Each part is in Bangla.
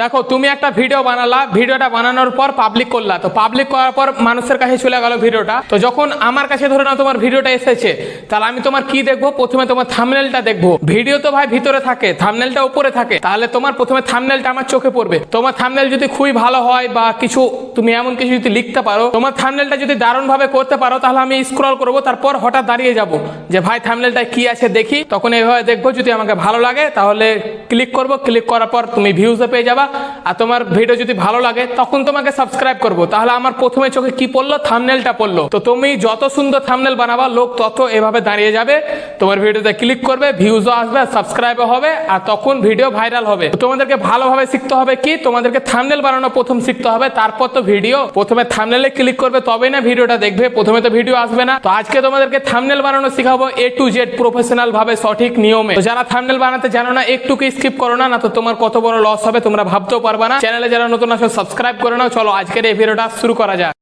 দেখো, তুমি একটা ভিডিও বানালা ভিডিওটা বানানোর পর পাবলিক করলা। তো পাবলিক করার পর মানুষের কাছে চলে গেল ভিডিওটা তো যখন আমার কাছে ধরে নাও তোমার ভিডিওটা এসেছে, তাহলে আমি তোমার কি দেখব? প্রথমে তোমার থামনেলটা দেখব। ভিডিও তো ভাই ভিতরে থাকে থামনেলটা উপরে থাকে। তাহলে তোমার প্রথমে থামনেলটা আমার চোখে পড়বে। তোমার থামনেল যদি খুবই ভালো হয় বা কিছু, তুমি এমন কিছু যদি লিখতে পারো, তোমার থামনেলটা যদি দারুণ ভাবে করতে পারো, তাহলে আমি স্ক্রল করব, তারপর হঠাৎ দাঁড়িয়ে যাব। যে ভাই থামনেলটা কি আছে দেখি। তখন এইভাবে দেখব, যদি আমাকে ভালো লাগে, তাহলে ক্লিক করব। ক্লিক করার পর তুমি ভিউজে পেয়ে যাবা। আর তোমার ভিডিও যদি ভালো লাগে, তখন তোমাকে সাবস্ক্রাইব করব। তাহলে আমার প্রথমে চোখে কি পড়ল? থামনেলটা পড়ল। তো তুমি যত সুন্দর থামনেল বানাবা, লোক তত এভাবে দাঁড়িয়ে যাবে। তোমার ভিডিওতে ক্লিক করবে ভিউজও আসবে সাবস্ক্রাইবও হবে, আর তখন ভিডিও ভাইরাল হবে। তোমাদেরকে ভালোভাবে শিখতে হবে কি? তোমাদেরকে থামনেল বানানো প্রথম শিখতে হবে, তারপর তো ভিডিও প্রথমে থামনেলে ক্লিক করবে, তবেই না ভিডিওটা দেখবে, প্রথমে তো ভিডিও আসবে না। তো আজকে তোমাদেরকে থামনেল বানানো শেখাবো এ টু জেড প্রফেশনাল ভাবে সঠিক নিয়মে। যারা থামনেল বানাতে জানো না একটু কি স্কিপ করো না তো তোমার কত বড় লস হবে, তোমরা ভাবতেও পারবা না। চ্যানেলে যারা নতুন আসো সাবস্ক্রাইব করে নাও। চলো, আজকের এই ভিডিওটা শুরু করা যাক।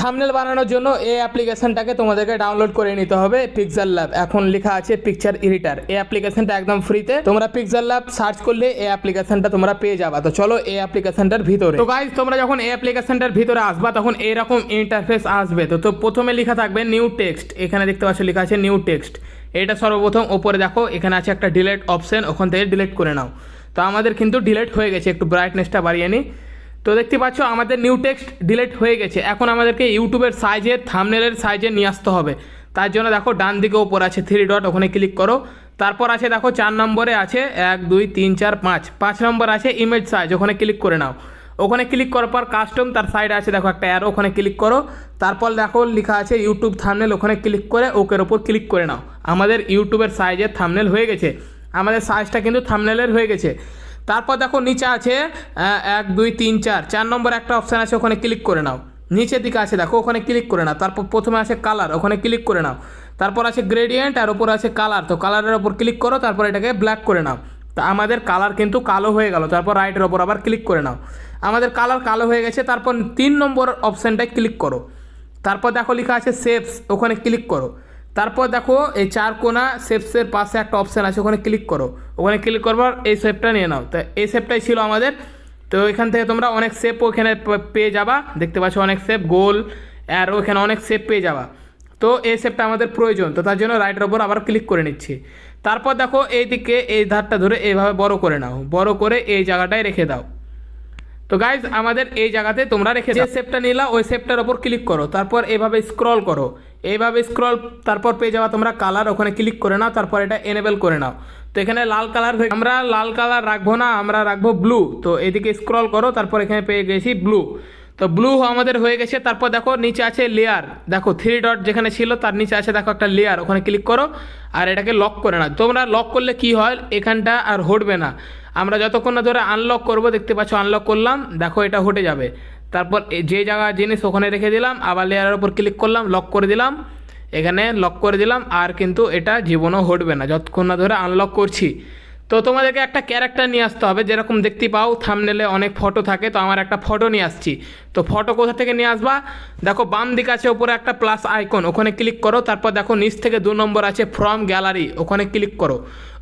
থামনেল বানানোর জন্য এই অ্যাপ্লিকেশনটাকে তোমাদেরকে ডাউনলোড করে নিতে হবে পিক্সেল ল্যাব এখন লেখা আছে পিকচার এডিটার এই অ্যাপ্লিকেশনটা একদম ফ্রিতে তোমরা পিক্সেল ল্যাব সার্চ করলে এই অ্যাপ্লিকেশনটা তোমরা পেয়ে যাবা। তো চলো, এই অ্যাপ্লিকেশনটার ভিতরে। তো গাইজ তোমরা যখন এই অ্যাপ্লিকেশনটার ভিতরে আসবা, তখন এরকম ইন্টারফেস আসবে। তো তো প্রথমে লেখা থাকবে নিউ টেক্সট এখানে দেখতে পাচ্ছ, লেখা আছে নিউ টেক্সট এটা সর্বপ্রথম ওপরে দেখো, এখানে আছে একটা ডিলেট অপশন ওখান থেকে ডিলিট করে নাও। তো আমাদের কিন্তু ডিলেট হয়ে গেছে, একটু ব্রাইটনেসটা বাড়িয়ে নিই তো দেখতে পাচ্ছ, আমাদের নিউ টেক্সট ডিলিট হয়ে গেছে। এখন আমাদেরকে ইউটিউবের সাইজে থামনেলের সাইজে নিয়ে আসতে হবে। তার জন্য দেখো, ডান দিকে ওপর আছে থ্রি ডট ওখানে ক্লিক করো। তারপর আছে দেখো, চার নম্বরে আছে এক, দুই, তিন, চার, পাঁচ। পাঁচ নম্বর আছে ইমেজ সাইজ ওখানে ক্লিক করে নাও। ওখানে ক্লিক করার পর কাস্টম তার সাইডে আছে দেখো একটা অ্যারো ওখানে ক্লিক করো। তারপর দেখো, লেখা আছে ইউটিউব থামনেল ওখানে ক্লিক করে, ওকের ওপর ক্লিক করে নাও। আমাদের ইউটিউবের সাইজের থামনেল হয়ে গেছে। আমাদের সাইজটা কিন্তু থামনেলের হয়ে গেছে। তারপর দেখো নিচে আছে এক, দুই, তিন, চার। চার নম্বর একটা অপশান আছে, ওখানে ক্লিক করে নাও। নিচের দিকে আছে, দেখো, ওখানে ক্লিক করে নাও। তারপর প্রথমে আছে কালার ওখানে ক্লিক করে নাও। তারপর আছে গ্রেডিয়েন্ট আর ওপর আছে কালার তো কালারের ওপর ক্লিক করো, তারপর এটাকে ব্ল্যাক করে নাও। তা আমাদের কালার কিন্তু কালো হয়ে গেল, তারপর রাইটের ওপর আবার ক্লিক করে নাও। আমাদের কালার কালো হয়ে গেছে, তারপর তিন নম্বর অপশানটায় ক্লিক করো। তারপর দেখো লেখা আছে সেপস ওখানে ক্লিক করো। তারপর দেখো এই চার কোনা শেপসের পাশে একটা অপশান আছে, ওখানে ক্লিক করো। ওখানে ক্লিক করবার এই শেপটা নিয়ে নাও। তো এই শেপটাই ছিল আমাদের। তো এখান থেকে তোমরা অনেক শেপ ওখানে পেয়ে যাবা। দেখতে পাচ্ছ অনেক শেপ গোল আর ওখানে অনেক শেপ পেয়ে যাবা। তো এই শেপটা আমাদের প্রয়োজন। তো তার জন্য রাইটের ওপর আবার ক্লিক করে নিচ্ছি। তারপর দেখো এই দিকে এই ধারটা ধরে এইভাবে বড় করে নাও। বড় করে এই জায়গাটায় রেখে দাও। তো গাইজ আমাদের এই জায়গাতে তোমরা রেখে যে শেপটা নিলা, ওই শেপটার ওপর ক্লিক করো। তারপর এভাবে স্ক্রল করো। এইভাবে স্ক্রল তারপর পেয়ে যাওয়া তোমরা কালার ওখানে ক্লিক করে নাও, তারপর এটা এনেবেল করে নাও। তো এখানে লাল কালার আমরা লাল কালার রাখব না, আমরা রাখব ব্লু তো এদিকে স্ক্রল করো, তারপর এখানে পেয়ে গেছি ব্লু তো ব্লু আমাদের হয়ে গেছে, তারপর দেখো নিচে আছে লেয়ার দেখো থ্রি ডট যেখানে ছিল, তার নিচে আছে দেখো একটা লেয়ার ওখানে ক্লিক করো, আর এটাকে লক করে নাও। তোমরা লক করলে কি হয়? এখানটা আর হটবে না। আমরা যতক্ষণ না ধরে আনলক করব, দেখতে পাচ্ছ আনলক করলাম, দেখো এটা হটে যাবে। তারপর যে জায়গা জিনিস ওখানে রেখে দিলাম, আবার লেয়ারের উপর ক্লিক করলাম লক করে দিলাম। এখানে লক করে দিলাম, আর কিন্তু এটা জীবনও হটবে না, যতক্ষণ না ধরে আনলক করছি। তো তোমাদেরকে একটা ক্যারেক্টার নিয়ে আসতে হবে, যেরকম দেখতে পাও থামনেলে অনেক ফটো থাকে, তো আমার একটা ফটো নিয়ে আসছি। তো ফটো কোথা থেকে নিয়ে আসবা? দেখো, বাম দিকে আছে ওপরে একটা প্লাস আইকন ওখানে ক্লিক করো, তারপর দেখো নিচ থেকে দু নম্বর আছে ফ্রম গ্যালারি ওখানে ক্লিক করো।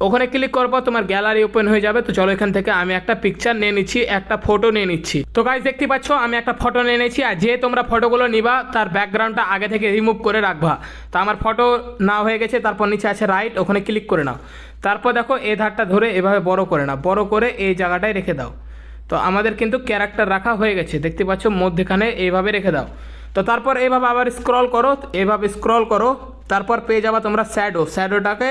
ওখানে ক্লিক করার পর তোমার গ্যালারি ওপেন হয়ে যাবে, তো চলো এখান থেকে আমি একটা পিকচার নিয়ে নিচ্ছি, একটা ফটো নিয়ে নিচ্ছি। তো গাইজ দেখতে পাচ্ছ, আমি একটা ফটো নিয়ে নিয়েছি, আর যে তোমরা ফটোগুলো নিবা, তার ব্যাকগ্রাউন্ডটা আগে থেকে রিমুভ করে রাখবা। তো আমার ফটো না হয়ে গেছে, তারপর নিচে আছে রাইট ওখানে ক্লিক করে নাও। তারপর দেখো এই ধারটা ধরে এভাবে বড় করে নাও। বড় করে এই জায়গাটায় রেখে দাও। তো আমাদের কিন্তু ক্যারেক্টার রাখা হয়ে গেছে। দেখতে পাচ্ছ মধ্যেখানে এইভাবে রেখে দাও। তো তারপর এইভাবে আবার স্ক্রল করো, এইভাবে স্ক্রল করো। তারপর পেয়ে যাবা তোমরা শ্যাডো শ্যাডোটাকে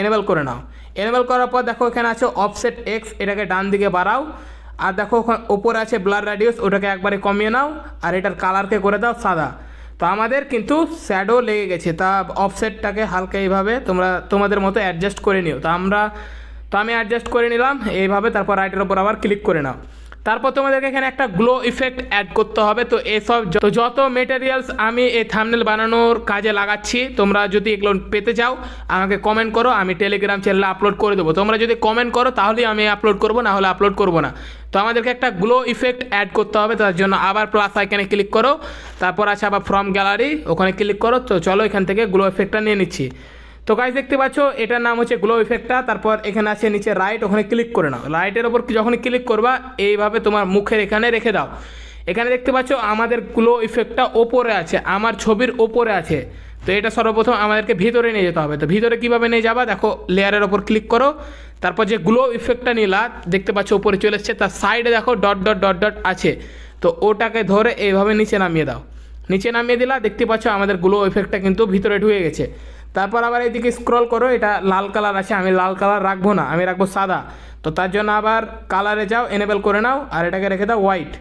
এনেবেল করে নাও। এনেবেল করার পর দেখো এখানে আছে অফসেট এক্স এটাকে ডান দিকে বাড়াও। আর দেখো ওপরে আছে ব্লার রাডিউস ওটাকে একবারে কমিয়ে নাও। আর এটার কালারকে করে দাও সাদা। তো আমাদের কিন্তু শ্যাডো লেগে গেছে। তা অফসেটটাকে হালকা এইভাবে তোমরা, তোমাদের মতো অ্যাডজাস্ট করে নিও। তো আমরা, তো আমি অ্যাডজাস্ট করে নিলাম, এইভাবে তারপর রাইটের ওপর আবার ক্লিক করে নাও। তারপর তোমাদেরকে এখানে একটা গ্লো ইফেক্ট অ্যাড করতে হবে। তো এসব তো যত মেটেরিয়ালস আমি এই থামনেল বানানোর কাজে লাগাচ্ছি, তোমরা যদি এগুলো পেতে চাও, আমাকে কমেন্ট করো, আমি টেলিগ্রাম চ্যানেলে আপলোড করে দেবো। তোমরা যদি কমেন্ট করো, তাহলেই আমি আপলোড করব, না হলে আপলোড করব না। তো আমাদেরকে একটা গ্লো ইফেক্ট অ্যাড করতে হবে, তার জন্য আবার প্লাস আইকানে ক্লিক করো। তারপর আছে আবার ফ্রম গ্যালারি ওখানে ক্লিক করো। তো চলো এখান থেকে গ্লো ইফেক্টটা নিয়ে নিচ্ছি। তো গাইজ দেখতে পাচ্ছ, এটার নাম হচ্ছে গ্লো ইফেক্টটা তারপর এখানে আছে নিচে রাইট ওখানে ক্লিক করে নাও। রাইটের ওপর যখন ক্লিক করবা, এইভাবে তোমার মুখের এখানে রেখে দাও। এখানে দেখতে পাচ্ছ, আমাদের গ্লো ইফেক্টটা ওপরে আছে, আমার ছবির ওপরে আছে। তো এটা সর্বপ্রথম আমাদেরকে ভিতরে নিয়ে যেতে হবে। তো ভিতরে কীভাবে নিয়ে যাবা? দেখো লেয়ারের ওপর ক্লিক করো। তারপর যে গ্লো ইফেক্টটা নিলা, দেখতে পাচ্ছ ওপরে চলে এসছে, তার সাইডে দেখো ডট ডট ডট ডট আছে। তো ওটাকে ধরে এইভাবে নিচে নামিয়ে দাও। নিচে নামিয়ে দিলা, দেখতে পাচ্ছ, আমাদের গ্লো ইফেক্টটা কিন্তু ভিতরে ঢুকে গেছে। তারপর আবার এইদিকে স্ক্রল করো, এটা লাল কালার আছে, আমি লাল কালার রাখব না, আমি রাখব সাদা। তো তার জন্য আবার কালারে যাও এনেবেল করে নাও, আর এটাকে রেখে দাও হোয়াইট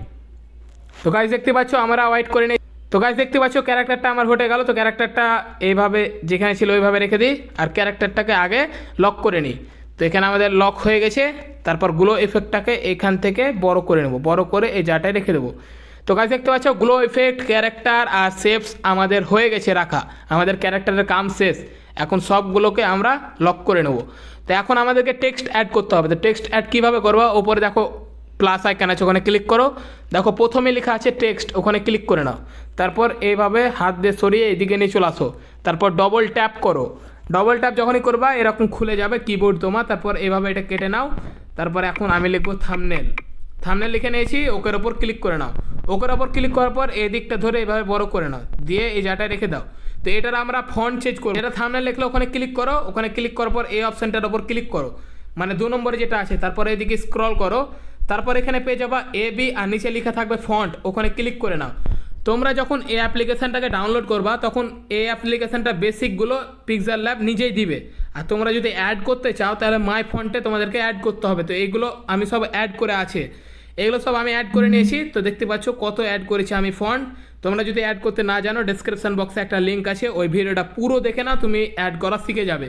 তো গাইজ দেখতে পাচ্ছ, আমরা হোয়াইট করে নিই। তো গাইজ দেখতে পাচ্ছ ক্যারেক্টারটা আমার হটে গেল, তো ক্যারেক্টারটা এইভাবে, যেখানে ছিল ওইভাবে রেখে দিই, আর ক্যারেক্টারটাকে আগে লক করে নিই। তো এখানে আমাদের লক হয়ে গেছে, তারপর গ্লো এফেক্টটাকে এখান থেকে বড় করে নেব, বড় করে এই জাটায় রেখে দেবো। তো গাছ দেখতে পাচ্ছ গ্লো ইফেক্ট ক্যারেক্টার আর শেপস আমাদের হয়ে গেছে রাখা। আমাদের ক্যারেক্টারের কাম শেষ। এখন সবগুলোকে আমরা লক করে নেব। তো এখন আমাদেরকে টেক্সট অ্যাড করতে হবে। তো টেক্সট অ্যাড কীভাবে করব? ওপরে দেখো প্লাস আইকান আছে, ওখানে ক্লিক করো। দেখো, প্রথমে লেখা আছে টেক্সট ওখানে ক্লিক করে নাও। তারপর এইভাবে হাত দিয়ে সরিয়ে এদিকে নিয়ে চলে আসো। তারপর ডবল ট্যাপ করো। ডবল ট্যাপ যখনই করবা, এরকম খুলে যাবে কিবোর্ড তোমার। তারপর এভাবে এটা কেটে নাও। তারপর এখন আমি লিখব থামনেল থামনেল লিখে নিয়েছি, ওকের ওপর ক্লিক করে নাও। ওকের ওপর ক্লিক করার পর এই দিকটা ধরে এভাবে বড় করে নাও। দিয়ে এই জায়গাটায় রেখে দাও। তো এটার আমরা ফন্ট চেঞ্জ করব। এটা থামনে লিখলে ওখানে ক্লিক করো। ওখানে ক্লিক করার পর এই অপশানটার ওপর ক্লিক করো। মানে দু নম্বরে যেটা আছে, তারপর এদিকে স্ক্রল করো। তারপর এখানে পেয়ে যাবা এ বি আর নিচে লেখা থাকবে ফন্ট ওখানে ক্লিক করে নাও। তোমরা যখন এই অ্যাপ্লিকেশানটাকে ডাউনলোড করবা, তখন এই অ্যাপ্লিকেশানটা বেসিকগুলো পিক্সেল ল্যাব নিজেই দিবে। আর তোমরা যদি অ্যাড করতে চাও, তাহলে মাই ফন্টে তোমাদেরকে অ্যাড করতে হবে। তো এইগুলো আমি সব অ্যাড করে আছে। এগুলো সব আমি অ্যাড করে নিয়েছি। তো দেখতে পাচ্ছ কত অ্যাড করেছি আমি ফন্ট তোমরা যদি অ্যাড করতে না জানো ডেসক্রিপশন বক্সে একটা লিঙ্ক আছে। ওই ভিডিওটা পুরো দেখে নাও, তুমি অ্যাড করা শিখে যাবে।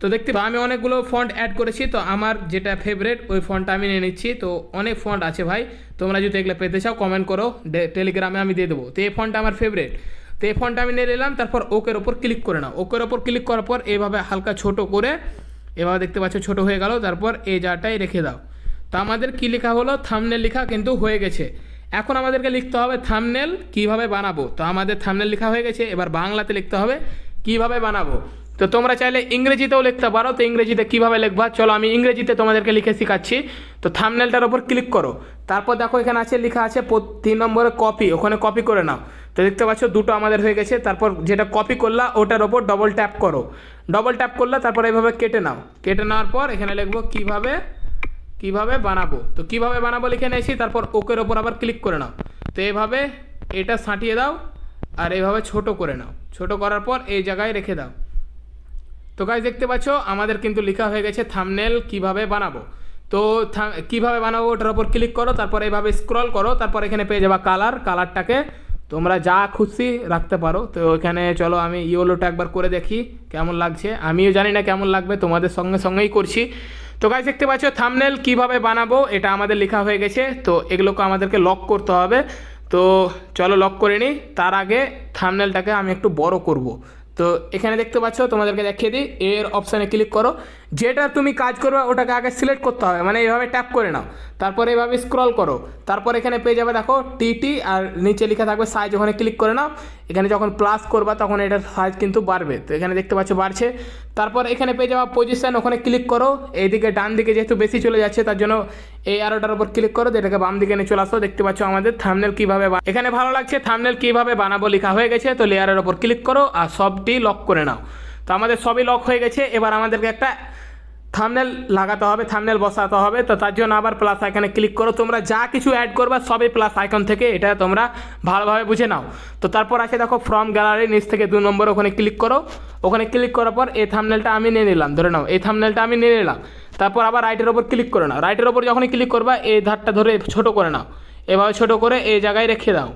তো দেখতে আমি অনেকগুলো ফন্ট অ্যাড করেছি। তো আমার যেটা ফেভারেট ওই ফন্টটা আমি নিয়ে নিচ্ছি। তো অনেক ফন্ট আছে ভাই। তোমরা যদি এগুলো পেতে চাও কমেন্ট করো। টেলিগ্রামে আমি দিয়ে দেবো। তো এই ফন্টটা আমার ফেভারেট তো এই ফন্টটা আমি নিয়ে নিলাম। তারপর ওকের ওপর ক্লিক করে নাও। ওকের ওপর ক্লিক করার পর, এইভাবে হালকা ছোট করে, এভাবে দেখতে পাচ্ছ ছোট হয়ে গেল। তারপর এই জায়গাটাই রেখে দাও। তো আমাদের কী লেখা হলো? থামনেল লেখা কিন্তু হয়ে গেছে। এখন আমাদেরকে লিখতে হবে থামনেল কীভাবে বানাবো? তো আমাদের থামনেল লেখা হয়ে গেছে, এবার বাংলাতে লিখতে হবে কীভাবে বানাবো? তো তোমরা চাইলে ইংরেজিতেও লিখতে পারো, তো ইংরেজিতে কীভাবে লিখবা? চলো আমি ইংরেজিতে তোমাদেরকে লিখে শেখাচ্ছি। তো থামনেলটার ওপর ক্লিক করো। তারপর দেখো এখানে আছে, লেখা আছে তিন নম্বরে কপি ওখানে কপি করে নাও। তো দেখতে পাচ্ছ, দুটো আমাদের হয়ে গেছে। তারপর যেটা কপি করলা, ওটার ওপর ডবল ট্যাপ করো। ডবল ট্যাপ করলে, তারপর এইভাবে কেটে নাও। কেটে নেওয়ার পর এখানে লিখব কীভাবে কীভাবে বানাবো? তো কীভাবে বানাবো লিখে নিয়েছি, তারপর ওকের ওপর আবার ক্লিক করে নাও। তো এইভাবে এটা সাঁটিয়ে দাও আর এইভাবে ছোট করে নাও। ছোট করার পর এই জায়গায় রেখে দাও। তো গাইজ দেখতে পাচ্ছ, আমাদের কিন্তু লেখা হয়ে গেছে থামনেল কীভাবে বানাবো। তো কীভাবে বানাবো ওটার ওপর ক্লিক করো, তারপর এইভাবে স্ক্রল করো, তারপর এখানে পেয়ে যাবা কালার কালারটাকে তোমরা যা খুশি রাখতে পারো। তো এখানে চলো আমি ইয়েলোটা একবার করে দেখি কেমন লাগছে। আমিও জানি না কেমন লাগবে, তোমাদের সঙ্গে সঙ্গেই করছি। তো গাইজ দেখতে পাচ্ছ থামনেল কীভাবে বানাবো? এটা আমাদের লেখা হয়ে গেছে। তো এগুলোকে আমাদেরকে লক করতে হবে। তো চলো লক করে নিই। তার আগে থামনেলটাকে আমি একটু বড় করব। তো এখানে দেখতে পাচ্ছ, তোমাদেরকে দেখিয়ে দিই। এর অপশানে ক্লিক করো। যেটা তুমি কাজ করবে, ওটাকে আগে সিলেক্ট করতে হবে। মানে এইভাবে ট্যাপ করে নাও। তারপর এইভাবে স্ক্রল করো। তারপর এখানে পেয়ে যাবে, দেখো টিটি আর নিচে লেখা থাকবে সাইজ ওখানে ক্লিক করে নাও। এখানে যখন প্লাস করবা, তখন এটার সাইজ কিন্তু বাড়বে। তো এখানে দেখতে পাচ্ছ, বাড়ছে। তারপর এখানে পেয়ে যাওয়া পজিশান ওখানে ক্লিক করো। এইদিকে ডান দিকে যেহেতু বেশি চলে যাচ্ছে, তার জন্য এই আরোটার উপর ক্লিক করো, যেটাকে বাম দিকে নিয়ে চলে আসো, দেখতে পাচ্ছ আমাদের থামনেল কীভাবে এখানে ভালো লাগছে থামনেল কীভাবে বানাবো লেখা হয়ে গেছে, তো লেয়ারের ওপর ক্লিক করো আর সবটি লক করে নাও। তো আমাদের সবই লক হয়ে গেছে, এবার আমাদেরকে একটা থামনেল লাগাতে হবে থামনেল বসাতে হবে, তো তার জন্য আবার প্লাস আইকনে ক্লিক করো। তোমরা যা কিছু অ্যাড করবা, সবই প্লাস আইকন থেকে এটা তোমরা ভালোভাবে বুঝে নাও। তো তারপর আছে দেখো ফ্রম গ্যালারি নিচ থেকে দু নম্বর ওখানে ক্লিক করো। ওখানে ক্লিক করার পর এই থামনেলটা আমি নিয়ে নিলাম, ধরে নাও, এই থামনেলটা আমি নিয়ে নিলাম। তারপর আবার রাইটের ওপর ক্লিক করে নাও। রাইটের ওপর যখনই ক্লিক করবা, এই ধারটা ধরে ছোট করে নাও। এভাবে ছোট করে এই জায়গায় রেখে দাও।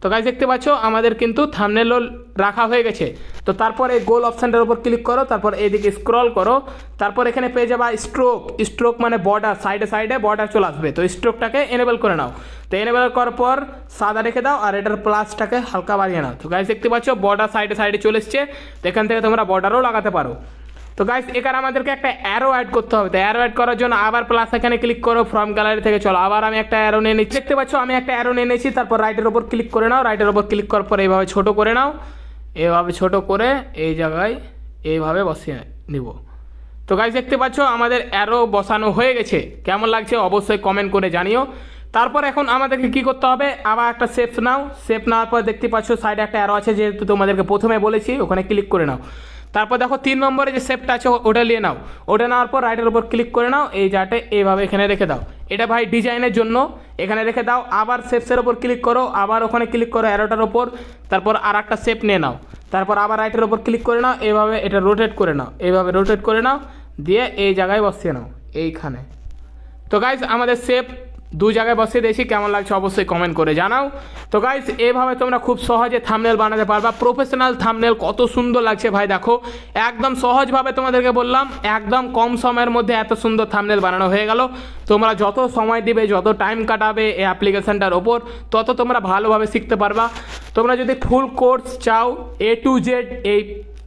তো গাইজ দেখতে পাচ্ছ, আমাদের কিন্তু থামনেলও রাখা হয়ে গেছে। তো তারপর এই গোল অপশানটার উপর ক্লিক করো, তারপর এইদিকে স্ক্রল করো। তারপর এখানে পেয়ে যাবা স্ট্রোক স্ট্রোক মানে বর্ডার সাইডে সাইডে বর্ডার চলে আসবে। তো স্ট্রোকটাকে এনেবল করে নাও। তো এনেবল করার পর সাদা রেখে দাও আর এটার প্লাসটাকে হালকা বাড়িয়ে নাও। তো গাইজ দেখতে পাচ্ছ বর্ডার সাইডে সাইডে চলে এসছে। তো এখান থেকে তোমরা বর্ডারও লাগাতে পারো। তো গাইস এখানে আমাদেরকে একটা অ্যারো অ্যাড করতে হবে। তো অ্যারো অ্যাড করার জন্য আবার প্লাস এখানে ক্লিক করো ফ্রম গ্যালারি থেকে চলো। আবার আমি একটা অ্যারো নিয়ে নিচ্ছি। দেখতে পাচ্ছ, আমি একটা অ্যারো নিয়ে নিয়েছি, তারপর রাইটের ওপর ক্লিক করে নাও। রাইটের ওপর ক্লিক করার পর এইভাবে ছোট করে নাও। এভাবে ছোট করে এই জায়গায় এইভাবে বসিয়ে নিব। তো গাইস দেখতে পাচ্ছ, আমাদের অ্যারো বসানো হয়ে গেছে। কেমন লাগছে অবশ্যই কমেন্ট করে জানিও। তারপর এখন আমাদেরকে কি করতে হবে? আবার একটা সেফ নাও। সেফ নেওয়ার পর দেখতে পাচ্ছ সাইডে একটা অ্যারো আছে, যেহেতু তোমাদেরকে প্রথমে বলেছি, ওখানে ক্লিক করে নাও। তারপর দেখো তিন নম্বরে যে সেফটা আছে ওটা নিয়ে নাও। ওটা নেওয়ার পর রাইটের উপর ক্লিক করে নাও, এই জাটে এইভাবে এখানে রেখে দাও। এটা ভাই ডিজাইনের জন্য। এখানে রেখে দাও, আবার সেপসের ওপর ক্লিক করো, আবার ওখানে ক্লিক করো অ্যারোটার ওপর তারপর আর একটা শেপ নিয়ে নাও। তারপর আবার রাইটের ওপর ক্লিক করে নাও এইভাবে এটা রোটেট করে নাও। এইভাবে রোটেট করে নাও, দিয়ে এই জায়গায় বসিয়ে নাও, এইখানে। তো গাইজ আমাদের সেপ দু জায়গায় বসিয়ে দিয়েছি, কেমন লাগছে অবশ্যই কমেন্ট করে জানাও। তো গাইজ এভাবে তোমরা খুব সহজে থামনেল বানাতে পারবা। প্রফেশনাল থামনেল কত সুন্দর লাগছে ভাই, দেখো। একদম সহজভাবে তোমাদেরকে বললাম, একদম কম সময়ের মধ্যে এত সুন্দর থামনেল বানানো হয়ে গেল। তোমরা যত সময় দিবে, যত টাইম কাটাবে এই অ্যাপ্লিকেশনটার ওপর, তত তোমরা ভালোভাবে শিখতে পারবা। তোমরা যদি ফুল কোর্স চাও এ টু জেড এই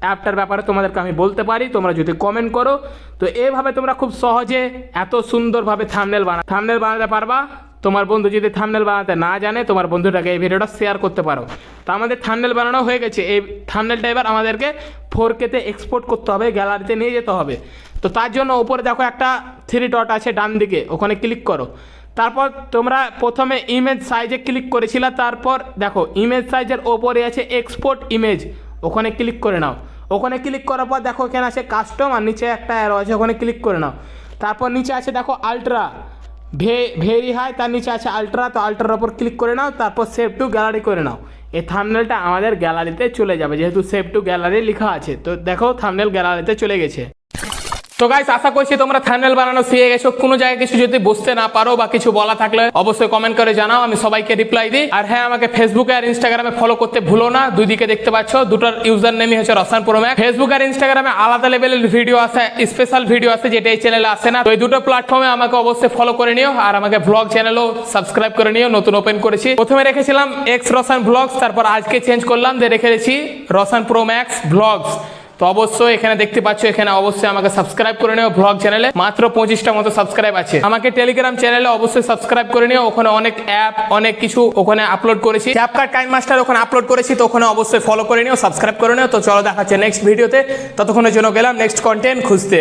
অ্যাপটার ব্যাপারে তোমাদেরকে আমি বলতে পারি, তোমরা যদি কমেন্ট করো, তো এভাবে তোমরা খুব সহজে এত সুন্দরভাবে থামনেল বানা থামনেল বানাতে পারবা। তোমার বন্ধু যদি থামনেল বানাতে না জানে, তোমার বন্ধুটাকে এই ভিডিওটা শেয়ার করতে পারো। তো আমাদের থামনেল বানানো হয়ে গেছে। এই থামনেলটা এবার আমাদেরকে ফোর কেতে এক্সপোর্ট করতে হবে গ্যালারিতে নিয়ে যেতে হবে। তো তার জন্য ওপরে দেখো একটা থ্রি ডট আছে ডান দিকে, ওখানে ক্লিক করো। তারপর তোমরা প্রথমে ইমেজ সাইজে ক্লিক করেছিলে, তারপর দেখো ইমেজ সাইজের ওপরে আছে এক্সপোর্ট ইমেজ ওখানে ক্লিক করে নাও। ওখানে ক্লিক করার পর দেখো এখানে আছে কাস্টম আর নিচে একটা অ্যারো আছে, ওখানে ক্লিক করে নাও। তারপর নিচে আছে দেখো আলট্রা ভে ভেরি হাই তার নিচে আছে আলট্রা তো আলট্রার ওপর ক্লিক করে নাও, তারপর সেভ টু গ্যালারি করে নাও। এই থামনেলটা আমাদের গ্যালারিতে চলে যাবে, যেহেতু সেভ টু গ্যালারি লেখা আছে, তো দেখো থামনেল গ্যালারিতে চলে গেছে। তো গাইস আশা করছি তোমরা থাম্বনেল বানানো শিখে গেছো। কোনো জায়গায় কিছু যদি বুঝতে না পারো বা কিছু বলা থাকলে অবশ্যই কমেন্ট করে জানাও, আমি সবাইকে রিপ্লাই দিই। আর হ্যাঁ আমাকে ফেসবুকে আর ইনস্টাগ্রামে ফলো করতে ভুলো না। দুই দিকে দেখতে পাচ্ছ, দুটোর ইউজার নেমই হচ্ছে রসান প্রোম্যাক ফেসবুক আর ইনস্টাগ্রামে আলাদা লেভেলের ভিডিও আছে স্পেশাল ভিডিও আছে, যেটা এই চ্যানেলে আসে না। তো এই দুটো প্ল্যাটফর্মে আমাকে অবশ্যই ফলো করে নিও, আর আমাকে ব্লগ চ্যানেলও সাবস্ক্রাইব করে নিও, নতুন ওপেন করেছি। প্রথমে রেখেছিলাম এক্স রসান ব্লগস তারপর আজকে চেঞ্জ করলাম, যে রেখে দিয়েছি রসান প্রো ম্যাক্স ব্লগস তো অবশ্যই এখানে দেখতে পাচ্ছ, এখানে অবশ্যই আমাকে সাবস্ক্রাইব করে নিও ব্লগ চ্যানেলে মাত্র পঁচিশটা মতো সাবস্ক্রাইব আছে। আমাকে টেলিগ্রাম চ্যানেলে অবশ্যই সাবস্ক্রাইব করে নিও। ওখানে অনেক অ্যাপ অনেক কিছু ওখানে আপলোড করেছি। ক্যাপকার্ট টাইম মাস্টার ওখানে আপলোড করেছি, তো ওখানে অবশ্যই ফলো করে নিও সাবস্ক্রাইব করে নিও। তো চলো দেখাচ্ছে নেক্সট ভিডিওতে ততক্ষণের জন্য গেলাম নেক্সট কন্টেন্ট খুঁজতে।